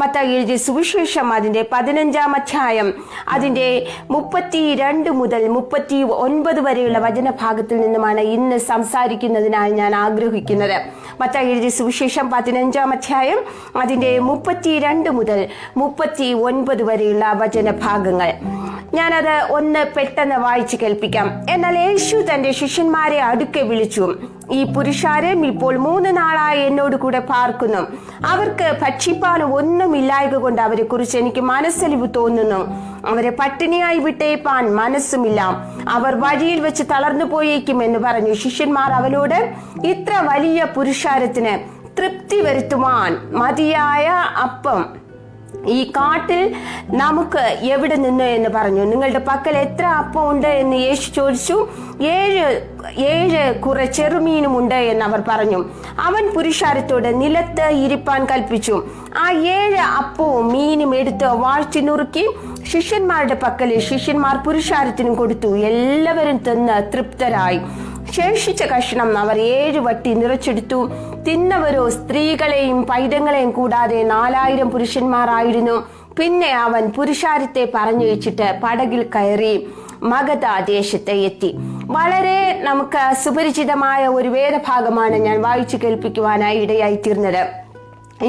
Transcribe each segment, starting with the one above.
മത്തായി എഴുതിയ സുവിശേഷം അതിന്റെ പതിനഞ്ചാം അധ്യായം. അതിന്റെ മുപ്പത്തി രണ്ട് മുതൽ മുപ്പത്തി ഒൻപത് വരെയുള്ള വചനഭാഗത്തിൽ നിന്നുമാണ് ഇന്ന് സംസാരിക്കുന്നതിനായി ഞാൻ ആഗ്രഹിക്കുന്നത്. മത്തായി എഴുതിയ സുവിശേഷം പതിനഞ്ചാം അധ്യായം അതിന്റെ മുപ്പത്തി രണ്ട് മുതൽ മുപ്പത്തി ഒൻപത് വരെയുള്ള വചനഭാഗങ്ങൾ. ഞാനത് ഒന്ന് പെട്ടെന്ന് വായിച്ചു കേൾപ്പിക്കാം. എന്നാൽ യേശു തന്റെ ശിഷ്യന്മാരെ അടുക്കെ വിളിച്ചു. ഈ പുരുഷാരം ഇപ്പോൾ മൂന്ന് നാളായി എന്നോട് കൂടെ പാർക്കുന്നു. അവർക്ക് ഭക്ഷിപ്പാനും ഒന്നുമില്ലായക കൊണ്ട് അവരെ കുറിച്ച് എനിക്ക് മനസ്സലിവ് തോന്നുന്നു. അവരെ പട്ടിണിയായി വിട്ടേപ്പാൻ മനസ്സുമില്ല. അവർ വഴിയിൽ വെച്ച് തളർന്നു പോയേക്കും എന്ന് പറഞ്ഞു ശിഷ്യന്മാർ അവനോട് ഇത്ര വലിയ പുരുഷാരത്തിന് തൃപ്തി വരുത്തുവാൻ മതിയായ അപ്പം ഈ കാട്ടിൽ നമുക്ക് എവിടെ നിന്ന് എന്ന് പറഞ്ഞു. നിങ്ങളുടെ പക്കൽ എത്ര അപ്പം ഉണ്ട് എന്ന് യേശു ചോദിച്ചു. ഏഴ് ഏഴ് കുറെ ചെറുമീനും ഉണ്ട് എന്ന് അവർ പറഞ്ഞു. അവൻ പുരുഷാരത്തോട് നിലത്ത് ഇരിപ്പാൻ കൽപ്പിച്ചു. ആ ഏഴ് അപ്പവും മീനും എടുത്ത് വാഴ്ത്തി നുറുക്കി ശിഷ്യന്മാരുടെ പക്കൽ ശിഷ്യന്മാർ പുരുഷാരത്തിനും കൊടുത്തു. എല്ലാവരും തിന്ന് തൃപ്തരായി. ശേഷിച്ച കഷ്ണം അവർ ഏഴ് വട്ടി നിറച്ചെടുത്തു. തിന്നവരോ സ്ത്രീകളെയും പൈതങ്ങളെയും കൂടാതെ നാലായിരം പുരുഷന്മാരായിരുന്നു. പിന്നെ അവൻ പുരുഷാരത്തെ പറഞ്ഞു വെച്ചിട്ട് പടകിൽ കയറി മഗധ ദേശത്തെ എത്തി. വളരെ നമുക്ക് സുപരിചിതമായ ഒരു വേദഭാഗമാണ് ഞാൻ വായിച്ചു കേൾപ്പിക്കുവാനായി ഇടയായി തീർന്നത്.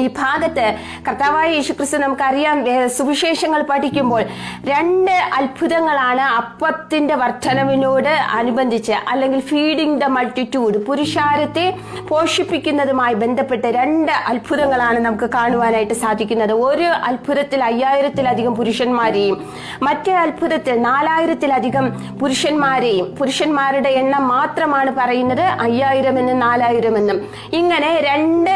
ഈ ഭാഗത്ത് കർത്താവായ യേശുക്രിസ്തു നമുക്കറിയാം സുവിശേഷങ്ങൾ പഠിക്കുമ്പോൾ രണ്ട് അത്ഭുതങ്ങളാണ് അപ്പത്തിന്റെ വർധനവിനോട് അനുബന്ധിച്ച് അല്ലെങ്കിൽ ഫീഡിംഗ് ദ മൾട്ടിറ്റ്യൂഡ് പുരുഷാരത്തെ പോഷിപ്പിക്കുന്നതുമായി ബന്ധപ്പെട്ട് രണ്ട് അത്ഭുതങ്ങളാണ് നമുക്ക് കാണുവാനായിട്ട് സാധിക്കുന്നത്. ഒരു അത്ഭുതത്തിൽ അയ്യായിരത്തിലധികം പുരുഷന്മാരെയും മറ്റേ അത്ഭുതത്തിൽ നാലായിരത്തിലധികം പുരുഷന്മാരെയും പുരുഷന്മാരുടെ എണ്ണം മാത്രമാണ് പറയുന്നത് അയ്യായിരം എന്നും നാലായിരം എന്നും. ഇങ്ങനെ രണ്ട്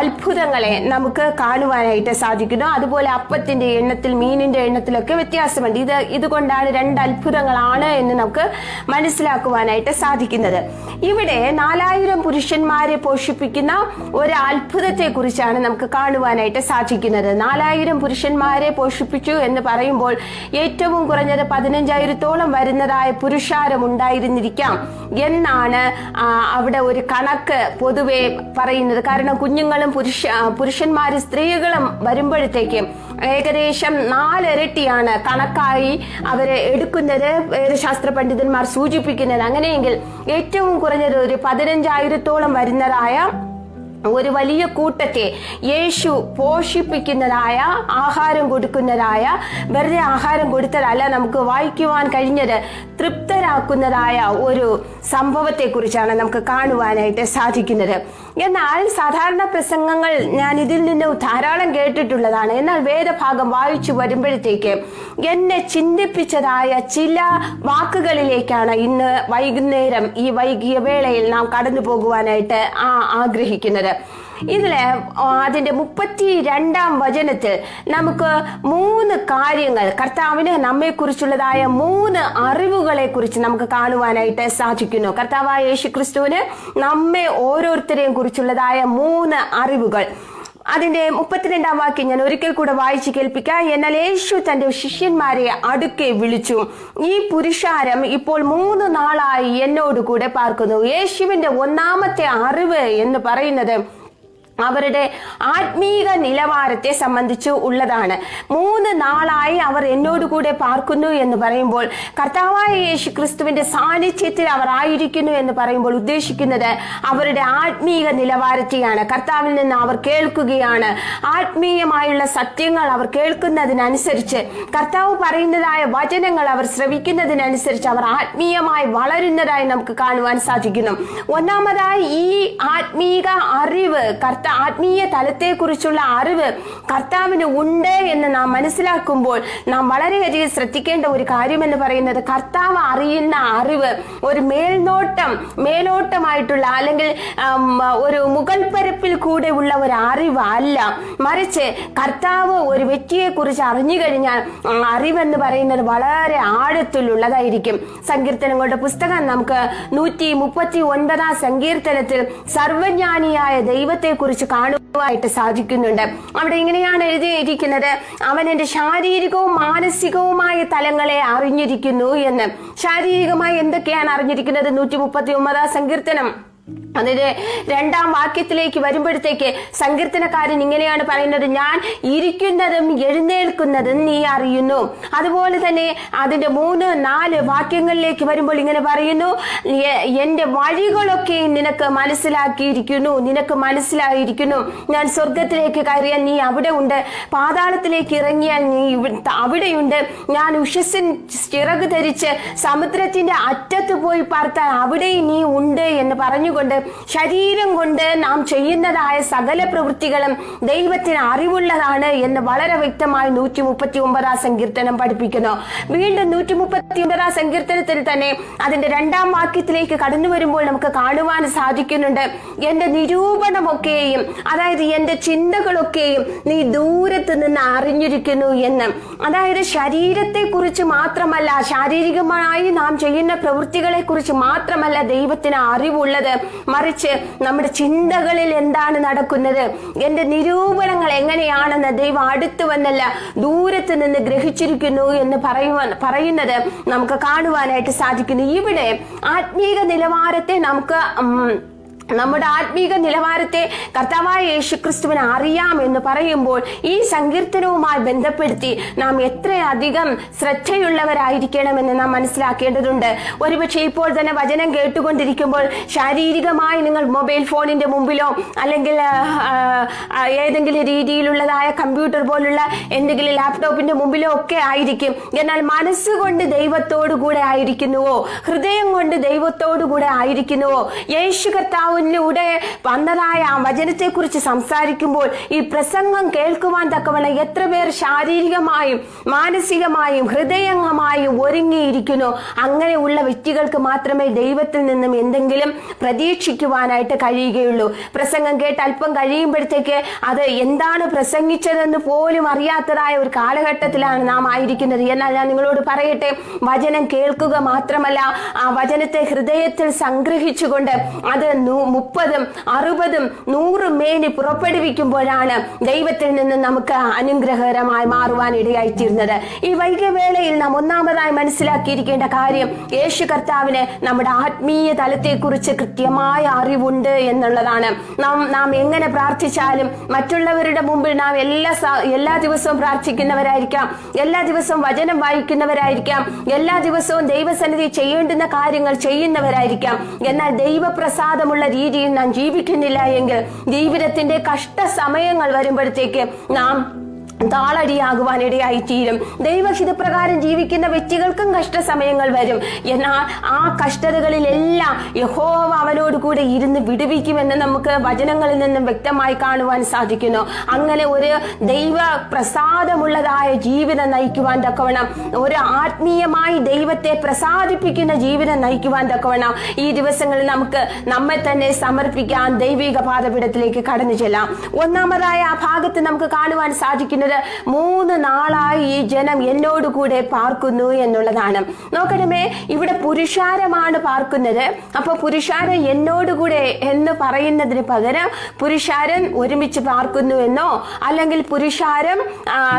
അത്ഭുതങ്ങളെ നമുക്ക് കാണുവാനായിട്ട് സാധിക്കുന്നു. അതുപോലെ അപ്പത്തിന്റെ എണ്ണത്തിൽ മീനിന്റെ എണ്ണത്തിലൊക്കെ വ്യത്യാസമുണ്ട്. ഇത് ഇതുകൊണ്ടാണ് രണ്ട് അത്ഭുതങ്ങളാണ് എന്ന് നമുക്ക് മനസ്സിലാക്കുവാനായിട്ട് സാധിക്കുന്നത്. ഇവിടെ നാലായിരം പുരുഷന്മാരെ പോഷിപ്പിക്കുന്ന ഒരു അത്ഭുതത്തെ കുറിച്ചാണ് നമുക്ക് കാണുവാനായിട്ട് സാധിക്കുന്നത്. നാലായിരം പുരുഷന്മാരെ പോഷിപ്പിച്ചു എന്ന് പറയുമ്പോൾ ഏറ്റവും കുറഞ്ഞത് പതിനഞ്ചായിരത്തോളം വരുന്നതായ പുരുഷാരം ഉണ്ടായിരുന്നിരിക്കാം എന്നാണ് അവിടെ ഒരു കണക്ക് പൊതുവെ പറയുന്നത്. കാരണം കുഞ്ഞുങ്ങളും പുരുഷ പുരുഷന്മാരും സ്ത്രീകളും വരുമ്പോഴത്തേക്ക് ഏകദേശം നാലിരട്ടിയാണ് കണക്കായി അവരെ എടുക്കുന്നത്. വേദശാസ്ത്ര പണ്ഡിതന്മാർ സൂചിപ്പിക്കുന്നത്. അങ്ങനെയെങ്കിൽ ഏറ്റവും കുറഞ്ഞത് ഒരു പതിനഞ്ചായിരത്തോളം വരുന്നതായ ഒരു വലിയ കൂട്ടത്തെ യേശു പോഷിപ്പിക്കുന്നതായ ആഹാരം കൊടുക്കുന്നതായ വെറുതെ ആഹാരം കൊടുത്തതല്ല നമുക്ക് വായിക്കുവാൻ കഴിഞ്ഞത് തൃപ്തരാക്കുന്നതായ ഒരു സംഭവത്തെക്കുറിച്ചാണ് നമുക്ക് കാണുവാനായിട്ട് സാധിക്കുന്നത്. എന്നാൽ സാധാരണ പ്രസംഗങ്ങൾ ഞാൻ ഇതിൽ നിന്ന് ധാരാളം കേട്ടിട്ടുള്ളതാണ്. എന്നാൽ വേദഭാഗം വായിച്ചു വരുമ്പോഴത്തേക്ക് എന്നെ ചിന്തിപ്പിച്ചതായ ചില വാക്കുകളിലേക്കാണ് ഇന്ന് വൈകുന്നേരം ഈ വൈകിയ വേളയിൽ നാം കടന്നു പോകുവാനായിട്ട് ആ ആഗ്രഹിക്കുന്നത്. ഇതിൽ അതിന്റെ മുപ്പത്തി രണ്ടാം വചനത്തിൽ നമുക്ക് മൂന്ന് കാര്യങ്ങൾ കർത്താവിന് നമ്മെ കുറിച്ചുള്ളതായ മൂന്ന് അറിവുകളെ കുറിച്ച് നമുക്ക് കാണുവാനായിട്ട് സാധിക്കുന്നു. കർത്താവായ യേശു ക്രിസ്തുവിന് നമ്മെ ഓരോരുത്തരെയും കുറിച്ചുള്ളതായ മൂന്ന് അറിവുകൾ. അതിന്റെ മുപ്പത്തിരണ്ടാം വാക്യം ഞാൻ ഒരിക്കൽ കൂടെ വായിച്ചു കേൾപ്പിക്കാം. എന്നാൽ യേശു തന്റെ ശിഷ്യന്മാരെ അടുക്കെ വിളിച്ചു. ഈ പുരുഷാരം ഇപ്പോൾ മൂന്ന് നാളായി എന്നോട് കൂടെ പാർക്കുന്നു. യേശുവിന്റെ ഒന്നാമത്തെ അറിവ് എന്ന് പറയുന്നത് അവരുടെ ആത്മീക നിലവാരത്തെ സംബന്ധിച്ച് ഉള്ളതാണ്. മൂന്ന് നാളായി അവർ എന്നോട് കൂടെ പാർക്കുന്നു എന്ന് പറയുമ്പോൾ കർത്താവായ യേശു ക്രിസ്തുവിന്റെ സാന്നിധ്യത്തിൽ അവർ ആയിരിക്കുന്നു എന്ന് പറയുമ്പോൾ ഉദ്ദേശിക്കുന്നത് അവരുടെ ആത്മീക നിലവാരത്തെയാണ്. കർത്താവിൽ നിന്ന് അവർ കേൾക്കുകയാണ്. ആത്മീയമായുള്ള സത്യങ്ങൾ അവർ കേൾക്കുന്നതിനനുസരിച്ച് കർത്താവ് പറയുന്നതായ വചനങ്ങൾ അവർ ശ്രവിക്കുന്നതിനനുസരിച്ച് അവർ ആത്മീയമായി വളരുന്നതായി നമുക്ക് കാണുവാൻ സാധിക്കുന്നു. ഒന്നാമതായി ഈ ആത്മീക അറിവ് കർത്ത ആത്മീയ തലത്തെക്കുറിച്ചുള്ള അറിവ് കർത്താവിന് ഉണ്ട് എന്ന് നാം മനസ്സിലാക്കുമ്പോൾ നാം വളരെയധികം ശ്രദ്ധിക്കേണ്ട ഒരു കാര്യമെന്ന് പറയുന്നത് കർത്താവ് അറിയുന്ന അറിവ് ഒരു മേൽനോട്ടം മേലോട്ടമായിട്ടുള്ള അല്ലെങ്കിൽ ഒരു മുകൾ പരപ്പിൽ കൂടെ ഉള്ള ഒരു അറിവല്ല. മറിച്ച് കർത്താവ് ഒരു വ്യക്തിയെ കുറിച്ച് അറിഞ്ഞു കഴിഞ്ഞാൽ അറിവെന്ന് പറയുന്നത് വളരെ ആഴത്തിലുള്ളതായിരിക്കും. സങ്കീർത്തനങ്ങളുടെ പുസ്തകം നമുക്ക് നൂറ്റി മുപ്പത്തി ഒൻപതാം സങ്കീർത്തനത്തിൽ സർവജ്ഞാനിയായ കുറിച്ച് കാണുവാനായിട്ട് സാധിക്കുന്നുണ്ട്. അവിടെ ഇങ്ങനെയാണ് എഴുതിയിരിക്കുന്നത്. അവൻ എന്റെ ശാരീരികവും മാനസികവുമായ തലങ്ങളെ അറിഞ്ഞിരിക്കുന്നു എന്ന്. ശാരീരികമായി എന്തൊക്കെയാണ് അറിഞ്ഞിരിക്കുന്നത്? നൂറ്റി മുപ്പത്തി ഒമ്പതാം സങ്കീർത്തനം. അതിന്റെ രണ്ടാം വാക്യത്തിലേക്ക് വരുമ്പോഴത്തേക്ക് സങ്കീർത്തനക്കാരൻ ഇങ്ങനെയാണ് പറയുന്നത് ഞാൻ ഇരിക്കുന്നതും എഴുന്നേൽക്കുന്നതും നീ അറിയുന്നു. അതുപോലെ തന്നെ അതിന്റെ മൂന്ന് നാല് വാക്യങ്ങളിലേക്ക് വരുമ്പോൾ ഇങ്ങനെ പറയുന്നു "എ- എന്റെ വഴികളൊക്കെ നിനക്ക് മനസ്സിലാക്കിയിരിക്കുന്നു നിനക്ക് മനസ്സിലായിരിക്കുന്നു. ഞാൻ സ്വർഗത്തിലേക്ക് കയറിയാൽ നീ അവിടെ ഉണ്ട് പാതാളത്തിലേക്ക് ഇറങ്ങിയാൽ നീ അവിടെയുണ്ട്. ഞാൻ ഉഷസ്സിൻ ചിറക് ധരിച്ച് സമുദ്രത്തിന്റെ അറ്റത്ത് പോയി പാർത്താൽ അവിടെ നീ ഉണ്ട് എന്ന് പറഞ്ഞുകൊണ്ട് ശരീരം കൊണ്ട് നാം ചെയ്യുന്നതായ സകല പ്രവൃത്തികളും ദൈവത്തിന് അറിവുള്ളതാണ് എന്ന് വളരെ വ്യക്തമായി നൂറ്റി മുപ്പത്തി ഒമ്പതാം സങ്കീർത്തനം പഠിപ്പിക്കുന്നു. വീണ്ടും നൂറ്റി മുപ്പത്തി ഒമ്പതാം സങ്കീർത്തനത്തിൽ തന്നെ അതിന്റെ രണ്ടാം വാക്യത്തിലേക്ക് കടന്നു വരുമ്പോൾ നമുക്ക് കാണുവാൻ സാധിക്കുന്നുണ്ട്. എന്റെ നിരൂപണമൊക്കെയും അതായത് എന്റെ ചിന്തകളൊക്കെയും നീ ദൂരത്ത് നിന്ന് അറിഞ്ഞിരിക്കുന്നു എന്ന്. അതായത് ശരീരത്തെ കുറിച്ച് മാത്രമല്ല ശാരീരികമായി നാം ചെയ്യുന്ന പ്രവൃത്തികളെ കുറിച്ച് മാത്രമല്ല ദൈവത്തിന് അറിവുള്ളത്. മറിച്ച് നമ്മുടെ ചിന്തകളിൽ എന്താണ് നടക്കുന്നത്? എന്റെ നിരൂപണങ്ങൾ എങ്ങനെയാണെന്ന് ദൈവം അടുത്തു വന്നല്ല ദൂരത്ത് നിന്ന് ഗ്രഹിച്ചിരിക്കുന്നു എന്ന് പറയുവാൻ പറയുന്നത് നമുക്ക് കാണുവാനായിട്ട് സാധിക്കുന്നു. ഇവിടെ ആത്മീക നിലവാരത്തെ നമുക്ക് നമ്മുടെ ആത്മീക നിലവാരത്തെ കർത്താവായ യേശുക്രിസ്തുവിനെ അറിയാം എന്ന് പറയുമ്പോൾ ഈ സങ്കീർത്തനവുമായി ബന്ധപ്പെടുത്തി നാം എത്രയധികം ശ്രദ്ധയുള്ളവരായിരിക്കണമെന്ന് നാം മനസ്സിലാക്കേണ്ടതുണ്ട്. ഒരുപക്ഷെ ഇപ്പോൾ തന്നെ വചനം കേട്ടുകൊണ്ടിരിക്കുമ്പോൾ ശാരീരികമായി നിങ്ങൾ മൊബൈൽ ഫോണിന്റെ മുമ്പിലോ അല്ലെങ്കിൽ ഏതെങ്കിലും രീതിയിലുള്ളതായ കമ്പ്യൂട്ടർ പോലുള്ള എന്തെങ്കിലും ലാപ്ടോപ്പിന്റെ മുമ്പിലോ ഒക്കെ ആയിരിക്കും. എന്നാൽ മനസ്സുകൊണ്ട് ദൈവത്തോടു കൂടെ ആയിരിക്കുന്നുവോ? ഹൃദയം കൊണ്ട് ദൈവത്തോടു കൂടെ ആയിരിക്കുന്നുവോ? യേശു കർത്താവിലൂടെ വന്നതായ ആ വചനത്തെ കുറിച്ച് സംസാരിക്കുമ്പോൾ ഈ പ്രസംഗം കേൾക്കുവാൻ തക്കവണ്ണം എത്ര പേർ ശാരീരികമായും മാനസികമായും ഹൃദയംഗമായും ഒരുങ്ങിയിരിക്കുന്നു. അങ്ങനെയുള്ള വ്യക്തികൾക്ക് മാത്രമേ ദൈവത്തിൽ നിന്നും എന്തെങ്കിലും പ്രതീക്ഷിക്കുവാനായിട്ട് കഴിയുകയുള്ളൂ. പ്രസംഗം കേട്ട് അല്പം കഴിയുമ്പോഴത്തേക്ക് അത് എന്താണ് പ്രസംഗിച്ചതെന്ന് പോലും അറിയാത്തതായ ഒരു കാലഘട്ടത്തിലാണ് നാം ആയിരിക്കുന്നത്. എന്നാൽ ഞാൻ നിങ്ങളോട് പറയട്ടെ വചനം കേൾക്കുക മാത്രമല്ല ആ വചനത്തെ ഹൃദയത്തിൽ സംഗ്രഹിച്ചുകൊണ്ട് അത് മുപ്പതും അറുപതും നൂറും മേനി പുറപ്പെടുവിക്കുമ്പോഴാണ് ദൈവത്തിൽ നിന്ന് നമുക്ക് അനുഗ്രഹകരമായി മാറുവാൻ ഇടയായിത്തീരുന്നത്. ഈ വൈകവേളയിൽ നാം ഒന്നാമതായി മനസ്സിലാക്കിയിരിക്കേണ്ട കാര്യം യേശു കർത്താവിന് നമ്മുടെ ആത്മീയ തലത്തെക്കുറിച്ച് കൃത്യമായ അറിവുണ്ട് എന്നുള്ളതാണ്. നാം നാം എങ്ങനെ പ്രാർത്ഥിച്ചാലും മറ്റുള്ളവരുടെ മുമ്പിൽ നാം എല്ലാ എല്ലാ ദിവസവും പ്രാർത്ഥിക്കുന്നവരായിരിക്കാം. എല്ലാ ദിവസവും വചനം വായിക്കുന്നവരായിരിക്കാം. എല്ലാ ദിവസവും ദൈവസന്നിധി ചെയ്യേണ്ടുന്ന കാര്യങ്ങൾ ചെയ്യുന്നവരായിരിക്കാം. എന്നാൽ ദൈവപ്രസാദമുള്ള രീതിയിൽ നാം ജീവിക്കുന്നില്ല എങ്കിൽ ജീവിതത്തിന്റെ കഷ്ട സമയങ്ങൾ വരുമ്പോഴത്തേക്ക് നാം താളടിയാകുവാൻ ഇടയായിത്തീരും. ദൈവഹിതപ്രകാരം ജീവിക്കുന്ന വ്യക്തികൾക്കും കഷ്ടസമയങ്ങൾ വരും. എന്നാൽ ആ കഷ്ടതകളിലെല്ലാം യഹോവ അവനോട് കൂടെ ഇരുന്ന് വിടുവിക്കുമെന്ന് നമുക്ക് വചനങ്ങളിൽ നിന്നും വ്യക്തമായി കാണുവാൻ സാധിക്കുന്നു. അങ്ങനെ ഒരു ദൈവ പ്രസാദമുള്ളതായ ജീവിതം നയിക്കുവാൻ തക്കവണ്ണം ഒരു ആത്മീയമായി ദൈവത്തെ പ്രസാദിപ്പിക്കുന്ന ജീവിതം നയിക്കുവാൻ തക്കവണ്ണം ഈ ദിവസങ്ങളിൽ നമുക്ക് നമ്മെ തന്നെ സമർപ്പിക്കാൻ ദൈവിക പാതപീഠത്തിലേക്ക് കടന്നു ചെല്ലാം. ഒന്നാമതായ ആ ഭാഗത്ത് നമുക്ക് കാണുവാൻ സാധിക്കുന്നത് മൂന്ന് നാളായി ഈ ജനം എന്നോട് കൂടെ പാർക്കുന്നു എന്നുള്ളതാണ്. നോക്കണമേ ഇവിടെ പുരുഷാരമാണ് പാർക്കുന്നത്. അപ്പൊ പുരുഷാരൻ എന്നോട് കൂടെ എന്ന് പറയുന്നതിന് പകരം പുരുഷാരൻ ഒരുമിച്ച് പാർക്കുന്നു എന്നോ അല്ലെങ്കിൽ പുരുഷാരം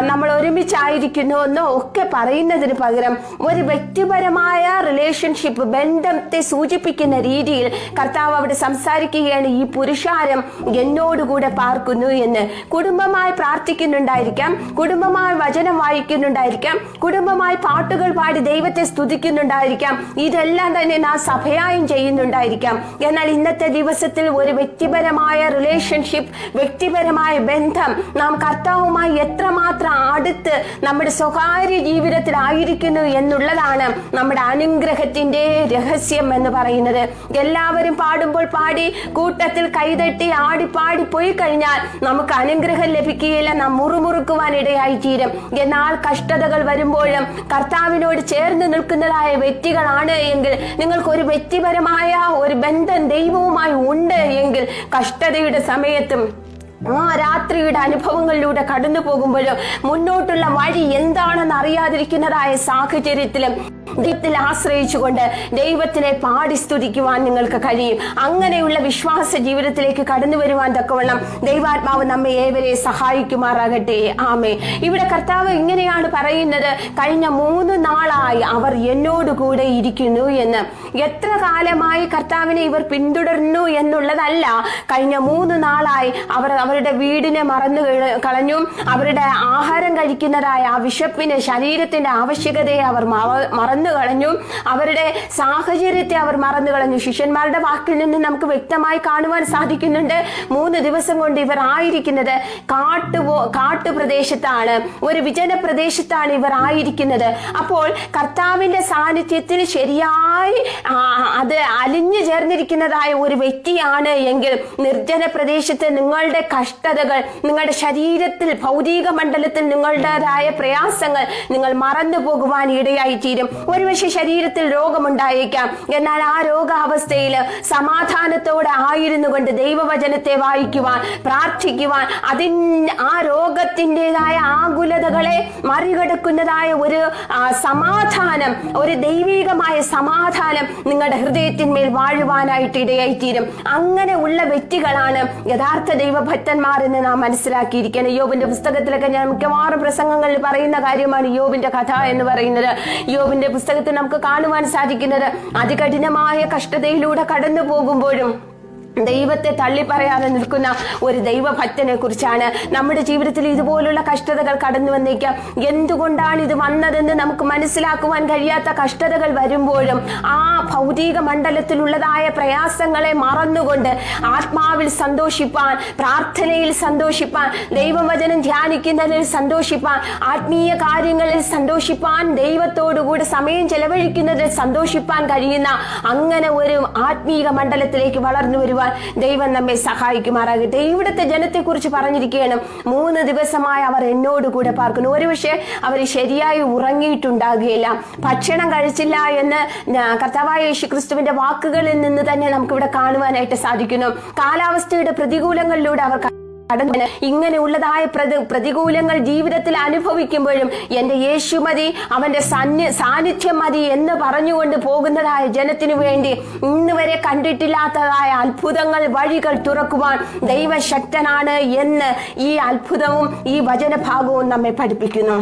നമ്മൾ ഒരുമിച്ചായിരിക്കുന്നു എന്നോ ഒക്കെ പറയുന്നതിന് പകരം ഒരു വ്യക്തിപരമായ റിലേഷൻഷിപ്പ് ബന്ധത്തെ സൂചിപ്പിക്കുന്ന രീതിയിൽ കർത്താവ് അവിടെ സംസാരിക്കുകയാണ് ഈ പുരുഷാരം എന്നോടുകൂടെ പാർക്കുന്നു എന്ന്. കുടുംബമായി പ്രാർത്ഥിക്കുന്നുണ്ടായിരിക്കാം. കുടുംബമായി വചനം വായിക്കുന്നുണ്ടായിരിക്കാം. കുടുംബമായി പാട്ടുകൾ പാടി ദൈവത്തെ സ്തുതിക്കുന്നുണ്ടായിരിക്കാം. ഇതെല്ലാം തന്നെ നാം സഭയായും ചെയ്യുന്നുണ്ടായിരിക്കാം. എന്നാൽ ഇന്നത്തെ ദിവസത്തിൽ ഒരു വ്യക്തിപരമായ റിലേഷൻഷിപ്പ് വ്യക്തിപരമായ ബന്ധം നാം കർത്താവുമായി എത്രമാത്രം അടുത്ത് നമ്മുടെ സ്വകാര്യ ജീവിതത്തിലായിരിക്കുന്നു എന്നുള്ളതാണ് നമ്മുടെ അനുഗ്രഹത്തിന്റെ രഹസ്യം എന്ന് പറയുന്നത്. എല്ലാവരും പാടുമ്പോൾ പാടി കൂട്ടത്തിൽ കൈതട്ടി ആടി പാടി പോയി കഴിഞ്ഞാൽ നമുക്ക് അനുഗ്രഹം ലഭിക്കുകയില്ല. നാം മുറുമുറുക്കുവാൻ ഇടയായി തീരും. എന്നാൽ കഷ്ടതകൾ വരുമ്പോഴും കർത്താവിനോട് ചേർന്ന് നിൽക്കുന്നതായ വ്യക്തികളാണ് എങ്കിൽ നിങ്ങൾക്ക് ഒരു വ്യക്തിപരമായ ഒരു ബന്ധം ദൈവവുമായി ഉണ്ട് എങ്കിൽ കഷ്ടതയുടെ സമയത്തും ആ രാത്രിയുടെ അനുഭവങ്ങളിലൂടെ കടന്നു പോകുമ്പോഴും മുന്നോട്ടുള്ള വഴി എന്താണെന്ന് അറിയാതിരിക്കുന്നതായ സാഹചര്യത്തിലും ദൈവത്തിൽ ആശ്രയിച്ചുകൊണ്ട് ദൈവത്തിനെ പാടി സ്തുതിക്കുവാൻ നിങ്ങൾക്ക് കഴിയും. അങ്ങനെയുള്ള വിശ്വാസ ജീവിതത്തിലേക്ക് കടന്നു വരുവാൻ തക്കവണ്ണം ദൈവാത്മാവ് നമ്മെ ഏവരെ സഹായിക്കുമാറാകട്ടെ. ആമേ ഇവിടെ കർത്താവ് ഇങ്ങനെയാണ് പറയുന്നത്. കഴിഞ്ഞ മൂന്ന് നാളായി അവർ എന്നോടുകൂടെ ഇരിക്കുന്നു എന്ന്. എത്ര കാലമായി കർത്താവിനെ ഇവർ പിന്തുടരുന്നു എന്നുള്ളതല്ല കഴിഞ്ഞ മൂന്ന് നാളായി അവർ അവരുടെ വീടിനെ മറന്നു കളഞ്ഞു. അവരുടെ ആഹാരം കഴിക്കുന്നതായ ആ വിശപ്പിന് ശരീരത്തിന്റെ ആവശ്യകതയെ അവർ മറന്നു കളഞ്ഞു. അവരുടെ സാഹചര്യത്തെ അവർ മറന്നു കളഞ്ഞു. ശിഷ്യന്മാരുടെ വാക്കിൽ നിന്ന് നമുക്ക് വ്യക്തമായി കാണുവാൻ സാധിക്കുന്നുണ്ട്. മൂന്ന് ദിവസം കൊണ്ട് ഇവർ ആയിരിക്കുന്നത് കാട്ടു കാട്ടുപ്രദേശത്താണ്. ഒരു വിജന പ്രദേശത്താണ് ഇവർ ആയിരിക്കുന്നത്. അപ്പോൾ കർത്താവിന്റെ സാന്നിധ്യത്തിൽ ശരിയായി അത് അലിഞ്ഞു ചേർന്നിരിക്കുന്നതായ ഒരു വ്യക്തിയാണ് എങ്കിൽ നിർജന പ്രദേശത്ത് നിങ്ങളുടെ കഷ്ടതകൾ നിങ്ങളുടെ ശരീരത്തിൽ ഭൗതിക മണ്ഡലത്തിൽ നിങ്ങളുടേതായ പ്രയാസങ്ങൾ നിങ്ങൾ മറന്നു പോകുവാൻ ഇടയായി തീരും. ഒരുപക്ഷെ ശരീരത്തിൽ രോഗമുണ്ടായേക്കാം. എന്നാൽ ആ രോഗാവസ്ഥയിൽ സമാധാനത്തോടെ ആയിരുന്നു കൊണ്ട് ദൈവവചനത്തെ വായിക്കുവാൻ പ്രാർത്ഥിക്കുവാൻ അതിൻ ആ രോഗത്തിന്റെതായ ആകുലതകളെ മറികടക്കുന്നതായ ഒരു സമാധാനം ഒരു ദൈവികമായ സമാധാനം നിങ്ങളുടെ ഹൃദയത്തിന്മേൽ വാഴുവാനായിട്ട് ഇടയായി തീരും അങ്ങനെ ഉള്ള വ്യക്തികളാണ് യഥാർത്ഥ ദൈവഭക്തന്മാർ എന്ന് നാം മനസ്സിലാക്കിയിരിക്കുന്നത് യോബിന്റെ പുസ്തകത്തിലൊക്കെ ഞാൻ മിക്കവാറും പ്രസംഗങ്ങളിൽ പറയുന്ന കാര്യമാണ് യോബിന്റെ കഥ എന്ന് പറയുന്നത്. യോബിന്റെ പുസ്തകത്തിൽ നമുക്ക് കാണുവാൻ സാധിക്കുന്നത് അതികഠിനമായ കഷ്ടതയിലൂടെ കടന്നു പോകുമ്പോഴും ദൈവത്തെ തള്ളി പറയാതെ നിൽക്കുന്ന ഒരു ദൈവഭക്തനെ കുറിച്ചാണ് നമ്മുടെ ജീവിതത്തിൽ ഇതുപോലുള്ള കഷ്ടതകൾ കടന്നു വന്നേക്കാം എന്തുകൊണ്ടാണ് ഇത് വന്നതെന്ന് നമുക്ക് മനസ്സിലാക്കുവാൻ കഴിയാത്ത കഷ്ടതകൾ വരുമ്പോഴും ആ ഭൗതിക മണ്ഡലത്തിലുള്ളതായ പ്രയാസങ്ങളെ മറന്നുകൊണ്ട് ആത്മാവിൽ സന്തോഷിപ്പാൻ പ്രാർത്ഥനയിൽ സന്തോഷിപ്പാൻ ദൈവവചനം ധ്യാനിക്കുന്നതിൽ സന്തോഷിപ്പാൻ ആത്മീയ കാര്യങ്ങളിൽ സന്തോഷിപ്പാൻ ദൈവത്തോടുകൂടി സമയം ചെലവഴിക്കുന്നതിൽ സന്തോഷിപ്പാൻ കഴിയുന്ന അങ്ങനെ ഒരു ആത്മീയ മണ്ഡലത്തിലേക്ക് വളർന്നു വരുവാൻ ദൈവം നമ്മെ സഹായിക്കുമാറാകട്ടെ. ഇവിടുത്തെ ജനത്തെക്കുറിച്ച് പറഞ്ഞിരിക്കുകയാണ്. മൂന്ന് ദിവസമായി അവർ എന്നോട് കൂടെ പാർക്കുന്നു. ഒരുപക്ഷെ അവർ ശരിയായി ഉറങ്ങിയിട്ടുണ്ടാകുകയില്ല. ഭക്ഷണം കഴിച്ചില്ല എന്ന് കർത്താവായ യേശു ക്രിസ്തുവിന്റെ വാക്കുകളിൽ നിന്ന് തന്നെ നമുക്കിവിടെ കാണുവാനായിട്ട് സാധിക്കുന്നു. കാലാവസ്ഥയുടെ പ്രതികൂലങ്ങളിലൂടെ അവർ ഇങ്ങനെയുള്ളതായ പ്രതി പ്രതികൂലങ്ങൾ ജീവിതത്തിൽ അനുഭവിക്കുമ്പോഴും എന്റെ യേശു മതി അവന്റെ സന്നി സാന്നിധ്യം മതി എന്ന് പറഞ്ഞുകൊണ്ട് പോകുന്നതായ ജനത്തിനു വേണ്ടി ഇന്ന് വരെ കണ്ടിട്ടില്ലാത്തതായ അത്ഭുതങ്ങൾ വഴികൾ തുറക്കുവാൻ ദൈവശക്തനാണ് എന്ന് ഈ അത്ഭുതവും ഈ വചനഭാഗവും നമ്മെ പഠിപ്പിക്കുന്നു.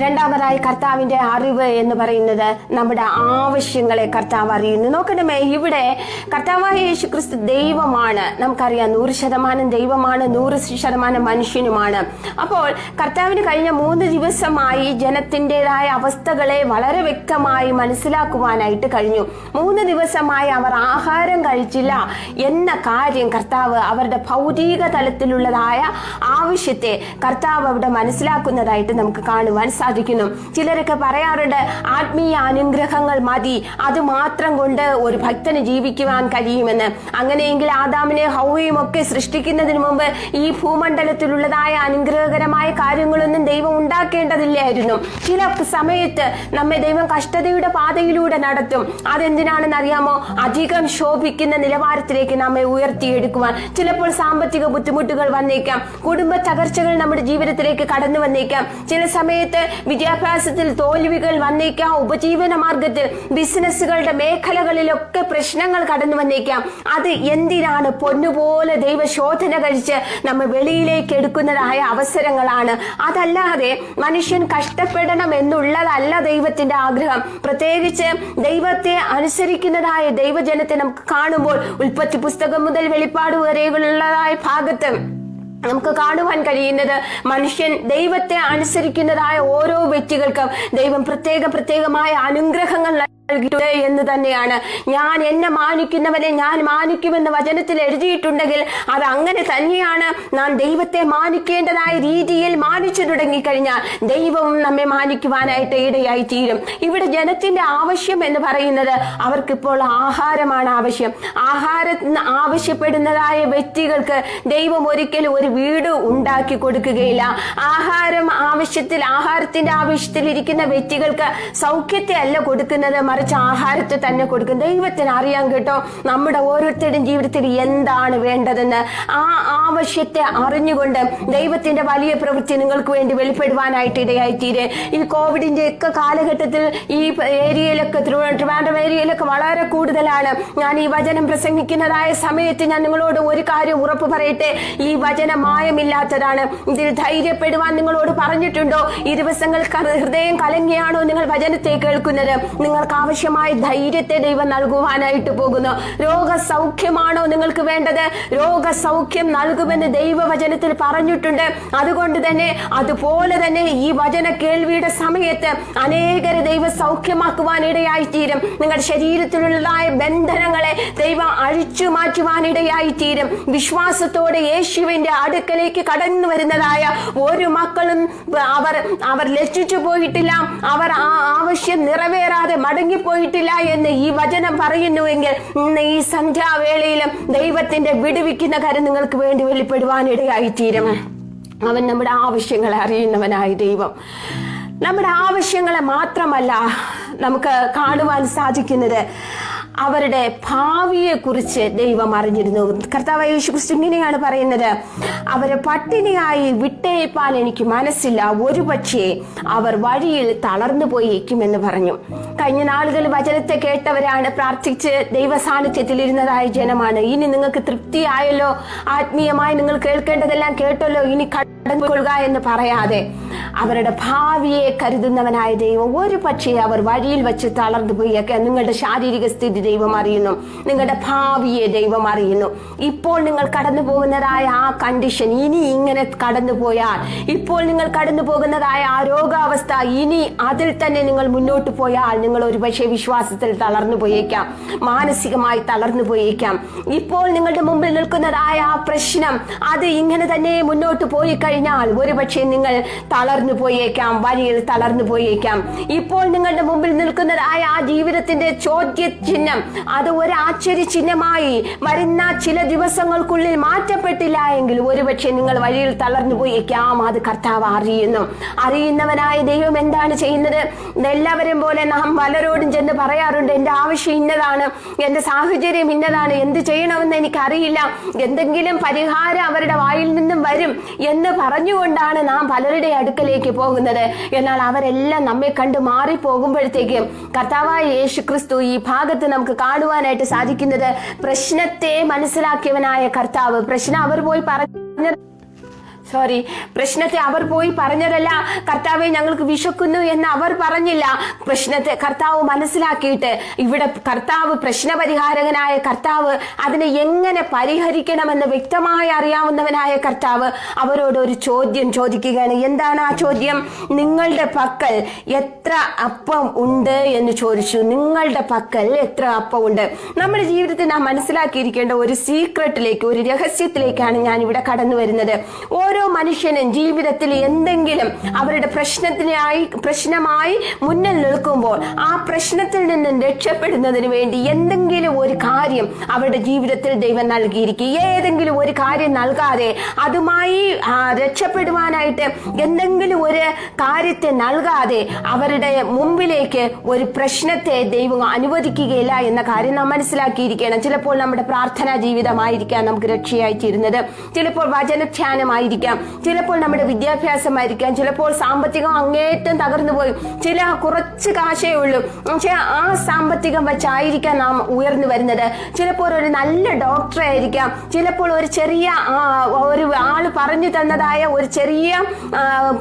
രണ്ടാമതായി കർത്താവിന്റെ അറിവ് എന്ന് പറയുന്നത് നമ്മുടെ ആവശ്യങ്ങളെ കർത്താവ് അറിയുന്നു. നോക്കണമേ ഇവിടെ കർത്താവായ യേശു ക്രിസ്തു ദൈവമാണ്. നമുക്കറിയാം നൂറ് ശതമാനം ദൈവമാണ് നൂറ് ശതമാനം മനുഷ്യനുമാണ്. അപ്പോൾ കർത്താവിന് കഴിഞ്ഞ മൂന്ന് ദിവസമായി ജനത്തിന്റെതായ അവസ്ഥകളെ വളരെ വ്യക്തമായി മനസ്സിലാക്കുവാനായിട്ട് കഴിഞ്ഞു. മൂന്ന് ദിവസമായി അവർ ആഹാരം കഴിച്ചില്ല എന്ന കാര്യം കർത്താവ് അവരുടെ ഭൗതിക തലത്തിലുള്ളതായ ആവശ്യത്തെ കർത്താവ് അവിടെ മനസ്സിലാക്കുന്നതായിട്ട് നമുക്ക് കാണുവാൻ സാധിക്കുന്നു. ചിലരൊക്കെ പറയാറുണ്ട് ആത്മീയ അനുഗ്രഹങ്ങൾ മതി. അത് മാത്രം കൊണ്ട് ഒരു ഭക്തന് ജീവിക്കുവാൻ കഴിയുമെന്ന്. അങ്ങനെയെങ്കിൽ ആദാമിനെ ഹൗവയും ഒക്കെ സൃഷ്ടിക്കുന്നതിന് മുമ്പ് ഈ ഭൂമണ്ഡലത്തിലുള്ളതായ അനുഗ്രഹകരമായ കാര്യങ്ങളൊന്നും ദൈവം ഉണ്ടാക്കേണ്ടതില്ലായിരുന്നു. ചില സമയത്ത് നമ്മെ ദൈവം കഷ്ടതയുടെ പാതയിലൂടെ നടത്തും. അതെന്തിനാണെന്ന് അറിയാമോ അധികം ശോഭിക്കുന്ന നിലവാരത്തിലേക്ക് നമ്മെ ഉയർത്തിയെടുക്കുവാൻ. ചിലപ്പോൾ സാമ്പത്തിക ബുദ്ധിമുട്ടുകൾ വന്നേക്കാം. കുടുംബ തകർച്ചകൾ നമ്മുടെ ജീവിതത്തിലേക്ക് കടന്നു വന്നേക്കാം. ചില സമയത്ത് വിദ്യാഭ്യാസത്തിൽ തോൽവികൾ വന്നേക്കാം. ഉപജീവന മാർഗത്തിൽ ബിസിനസ്സുകളുടെ മേഖലകളിലൊക്കെ പ്രശ്നങ്ങൾ കടന്നു വന്നേക്കാം. അത് എന്തിനാണ് പൊന്നുപോലെ ദൈവശോധന കഴിച്ച് നമ്മൾ വെളിയിലേക്ക് എടുക്കുന്നതായ അവസരങ്ങളാണ്. അതല്ലാതെ മനുഷ്യൻ കഷ്ടപ്പെടണം എന്നുള്ളതല്ല ദൈവത്തിന്റെ ആഗ്രഹം. പ്രത്യേകിച്ച് ദൈവത്തെ അനുസരിക്കുന്നതായ ദൈവജനത്തെ നമുക്ക് കാണുമ്പോൾ ഉൽപ്പത്തി പുസ്തകം മുതൽ വെളിപ്പാട് വരെയുള്ളതായ ഭാഗത്ത് നമുക്ക് കാണുവാൻ കഴിയുന്നത് മനുഷ്യൻ ദൈവത്തെ അനുസരിക്കുന്നതായ ഓരോ വ്യക്തികൾക്കും ദൈവം പ്രത്യേക പ്രത്യേകമായ അനുഗ്രഹങ്ങൾ നൽകിയിട്ടുണ്ട് എന്ന് തന്നെയാണ്. ഞാൻ എന്നെ മാനിക്കുന്നവനെ ഞാൻ മാനിക്കുമെന്ന് വചനത്തിൽ എഴുതിയിട്ടുണ്ടെങ്കിൽ അത് അങ്ങനെ തന്നെയാണ്. നാം ദൈവത്തെ മാനിക്കേണ്ടതായ രീതിയിൽ മാനിച്ചു തുടങ്ങിക്കഴിഞ്ഞാൽ ദൈവവും നമ്മെ മാനിക്കുവാനായിട്ട് ഇടയായി തീരും ഇവിടെ ജനത്തിന്റെ ആവശ്യം എന്ന് പറയുന്നത് അവർക്കിപ്പോൾ ആഹാരമാണ് ആവശ്യം. ആഹാരം ആവശ്യപ്പെടുന്നതായ വ്യക്തികൾക്ക് ദൈവം ഒരിക്കലും ഒരു വീട് ഉണ്ടാക്കി കൊടുക്കുകയില്ല. ആഹാരം ആവശ്യത്തിൽ ആഹാരത്തിന്റെ ആവശ്യത്തിൽ ഇരിക്കുന്ന വ്യക്തികൾക്ക് സൗഖ്യത്തെ അല്ല കൊടുക്കുന്നത്. നിറച്ച ആഹാരത്തെ തന്നെ കൊടുക്കും. ദൈവത്തിന് അറിയാം കേട്ടോ നമ്മുടെ ഓരോരുത്തരുടെയും ജീവിതത്തിൽ എന്താണ് വേണ്ടതെന്ന്. ആ ആവശ്യത്തെ അറിഞ്ഞുകൊണ്ട് ദൈവത്തിന്റെ വലിയ പ്രവൃത്തി നിങ്ങൾക്ക് വേണ്ടി വെളിപ്പെടുവാനായിട്ട് ഇടയായിത്തീരെ. ഈ കോവിഡിന്റെ ഒക്കെ കാലഘട്ടത്തിൽ ഈ ഏരിയയിലൊക്കെ ട്രിവാൻഡ്രം ഏരിയയിലൊക്കെ വളരെ കൂടുതലാണ്. ഞാൻ ഈ വചനം പ്രസംഗിക്കുന്നതായ സമയത്ത് ഞാൻ നിങ്ങളോട് ഒരു കാര്യം ഉറപ്പ് പറയട്ടെ. ഈ വചനം മായമില്ലാത്തതാണ്. ഇതിൽ ധൈര്യപ്പെടുവാൻ നിങ്ങളോട് പറഞ്ഞിട്ടുണ്ടോ? ഈ ദിവസങ്ങൾ ഹൃദയം കലങ്ങിയാണോ നിങ്ങൾ വചനത്തെ കേൾക്കുന്നത്? നിങ്ങൾക്ക് ആവശ്യമായ ധൈര്യത്തെ ദൈവം നൽകുവാനായിട്ട് പോകുന്നു. രോഗസൗഖ്യമാണോ നിങ്ങൾക്ക് വേണ്ടത്? രോഗസൗഖ്യം നൽകുമെന്ന് ദൈവവചനത്തിൽ പറഞ്ഞിട്ടുണ്ട്. അതുകൊണ്ട് തന്നെ അതുപോലെ തന്നെ ഈ വചന കേൾവിയുടെ സമയത്ത് അനേകരെ ദൈവ സൗഖ്യമാക്കുവാൻ ഇടയായിത്തീരും നിങ്ങളുടെ ശരീരത്തിലുള്ളതായ ബന്ധനങ്ങളെ ദൈവം അഴിച്ചു മാറ്റുവാൻ തീരും. വിശ്വാസത്തോടെ യേശുവിന്റെ അടുക്കലേക്ക് കടന്നു വരുന്നതായ ഒരു മക്കളും അവർ അവർ ലക്ഷിച്ചു പോയിട്ടില്ല. അവർ ആ ആവശ്യം നിറവേറാതെ മടങ്ങിപ്പോയിട്ടില്ല എന്ന് ഈ വചനം പറയുന്നുവെങ്കിൽ ഇന്ന് ഈ സന്ധ്യാവേളയിലും ദൈവത്തിന്റെ വിടുവിക്കുന്ന കരം നിങ്ങൾക്ക് വേണ്ടി വെളിപ്പെടുവാൻ ഇടയായിത്തീരും അവൻ നമ്മുടെ ആവശ്യങ്ങളെ അറിയുന്നവനായ ദൈവം. നമ്മുടെ ആവശ്യങ്ങളെ മാത്രമല്ല നമുക്ക് കാണുവാൻ സാധിക്കുന്നത് അവരുടെ ഭാവിയെ കുറിച്ച് ദൈവം അറിഞ്ഞിരുന്നു. കർത്താവ് യേശു ക്രിസ്തു ഇങ്ങനെയാണ് പറയുന്നത്. അവരെ പട്ടിണിയായി വിട്ടയപ്പാൻ എനിക്ക് മനസ്സില്ല. ഒരു പക്ഷേ അവർ വഴിയിൽ തളർന്നു പോയേക്കുമെന്ന് പറഞ്ഞു. കഴിഞ്ഞ നാളുകൾ വചനത്തെ കേട്ടവരാണ് പ്രാർത്ഥിച്ച് ദൈവ സാന്നിധ്യത്തിൽ ഇരുന്നതായ ജനമാണ്. ഇനി നിങ്ങൾക്ക് തൃപ്തിയായല്ലോ? ആത്മീയമായി നിങ്ങൾ കേൾക്കേണ്ടതെല്ലാം കേട്ടല്ലോ? ഇനി കടന്നുകൊള്ളുക എന്ന് പറയാതെ. അവരുടെ ഭാവിയെ കരുതുന്നവനായ ദൈവം ഒരു പക്ഷേ അവർ വഴിയിൽ വെച്ച് തളർന്നു പോയേക്കാം നിങ്ങളുടെ ശാരീരിക സ്ഥിതി ദൈവം അറിയുന്നു. നിങ്ങളുടെ ഭാവിയെ ദൈവം അറിയുന്നു. ഇപ്പോൾ നിങ്ങൾ കടന്നു പോകുന്നതായ ആ കണ്ടീഷൻ ഇനി ഇങ്ങനെ കടന്നു പോയാൽ ഇപ്പോൾ നിങ്ങൾ കടന്നു പോകുന്നതായ ആ രോഗാവസ്ഥ ഇനി അതിൽ തന്നെ നിങ്ങൾ മുന്നോട്ട് പോയാൽ നിങ്ങൾ ഒരു പക്ഷേ വിശ്വാസത്തിൽ തളർന്നു പോയേക്കാം. മാനസികമായി തളർന്നു പോയേക്കാം. ഇപ്പോൾ നിങ്ങളുടെ മുമ്പിൽ നിൽക്കുന്നതായ ആ പ്രശ്നം അത് ഇങ്ങനെ തന്നെ മുന്നോട്ട് പോയി കഴിഞ്ഞാൽ ഒരുപക്ഷെ നിങ്ങൾ തളർന്നു പോയേക്കാം വഴിയിൽ തളർന്നു പോയേക്കാം. ഇപ്പോൾ നിങ്ങളുടെ മുമ്പിൽ നിൽക്കുന്നതായ ആ ജീവിതത്തിന്റെ ചോദ്യ ചിഹ്നം അത് ഒരു ആശ്ചര്യ ചിഹ്നമായി വരുന്ന ചില ദിവസങ്ങൾക്കുള്ളിൽ മാറ്റപ്പെട്ടില്ല എങ്കിൽ ഒരുപക്ഷെ നിങ്ങൾ വഴിയിൽ തളർന്നു പോയേക്കാം അത് കർത്താവ് അറിയുന്നു. അറിയുന്നവനായ ദൈവം എന്താണ് ചെയ്യുന്നത്? എല്ലാവരും പോലെ നാം പലരോടും ചെന്ന് പറയാറുണ്ട് എന്റെ ആവശ്യം ഇന്നതാണ് എന്റെ സാഹചര്യം ഇന്നതാണ് എന്ത് ചെയ്യണമെന്ന് എനിക്കറിയില്ല എന്തെങ്കിലും പരിഹാരം അവരുടെ വായിൽ നിന്നും വരും എന്ന് പറഞ്ഞുകൊണ്ടാണ് നാം പലരുടെ അടുക്കലേക്ക് പോകുന്നത്. എന്നാൽ അവരെല്ലാം നമ്മെ കണ്ട് മാറി പോകുമ്പോഴത്തേക്കും കർത്താവായ യേശു ക്രിസ്തു ഈ ഭാഗത്ത് നമുക്ക് കാണുവാനായിട്ട് സാധിക്കുന്നത് പ്രശ്നത്തെ മനസ്സിലാക്കിയവനായ കർത്താവ്. പ്രശ്നം അവർ പോയി പറഞ്ഞ സോറി പ്രശ്നത്തെ അവർ പോയി പറഞ്ഞതല്ല. കർത്താവെ ഞങ്ങൾക്ക് വിശക്കുന്നു എന്ന് അവർ പറഞ്ഞില്ല. പ്രശ്നത്തെ കർത്താവ് മനസ്സിലാക്കിയിട്ട് ഇവിടെ കർത്താവ് പ്രശ്നപരിഹാരകനായ കർത്താവ് അതിനെ എങ്ങനെ പരിഹരിക്കണമെന്ന് വ്യക്തമായി അറിയാവുന്നവനായ കർത്താവ് അവരോട് ഒരു ചോദ്യം ചോദിക്കുകയാണ്. എന്താണ് ആ ചോദ്യം? നിങ്ങളുടെ പക്കൽ എത്ര അപ്പം ഉണ്ട് എന്ന് ചോദിച്ചു. നിങ്ങളുടെ പക്കൽ എത്ര അപ്പം ഉണ്ട്? നമ്മുടെ ജീവിതത്തിൽ നാം മനസ്സിലാക്കിയിരിക്കേണ്ട ഒരു സീക്രട്ടിലേക്ക് ഒരു രഹസ്യത്തിലേക്കാണ് ഞാൻ ഇവിടെ കടന്നു വരുന്നത് ഓരോ മനുഷ്യനും ജീവിതത്തിൽ എന്തെങ്കിലും അവരുടെ പ്രശ്നത്തിനായി പ്രശ്നമായി മുന്നിൽ നിൽക്കുമ്പോൾ ആ പ്രശ്നത്തിൽ നിന്നും രക്ഷപ്പെടുന്നതിന് വേണ്ടി എന്തെങ്കിലും ഒരു കാര്യം അവരുടെ ജീവിതത്തിൽ ദൈവം നൽകിയിരിക്കും. ഏതെങ്കിലും ഒരു കാര്യം നൽകാതെ അതുമായി രക്ഷപ്പെടുവാനായിട്ട് എന്തെങ്കിലും ഒരു കാര്യത്തെ നൽകാതെ അവരുടെ മുമ്പിലേക്ക് ഒരു പ്രശ്നത്തെ ദൈവം അനുവദിക്കുകയില്ല എന്ന കാര്യം നാം മനസ്സിലാക്കിയിരിക്കണം ചിലപ്പോൾ നമ്മുടെ പ്രാർത്ഥനാ ജീവിതമായിരിക്കാം നമുക്ക് രക്ഷയായി തീരുന്നത് ചിലപ്പോൾ വചനധ്യാനമായിരിക്കാം ചിലപ്പോൾ നമ്മുടെ വിദ്യാഭ്യാസമായിരിക്കാം ചിലപ്പോൾ സാമ്പത്തികം അങ്ങേറ്റം തകർന്നു പോയി. ചില കുറച്ച് കാശേ ഉള്ളൂ. പക്ഷെ ആ സാമ്പത്തികം വെച്ചായിരിക്കാം നാം ഉയർന്നു വരുന്നത്. ചിലപ്പോൾ ഒരു നല്ല ഡോക്ടർ ആയിരിക്കാം. ചിലപ്പോൾ ഒരു ചെറിയ ഒരു ആൾ പറഞ്ഞു തന്നതായ ഒരു ചെറിയ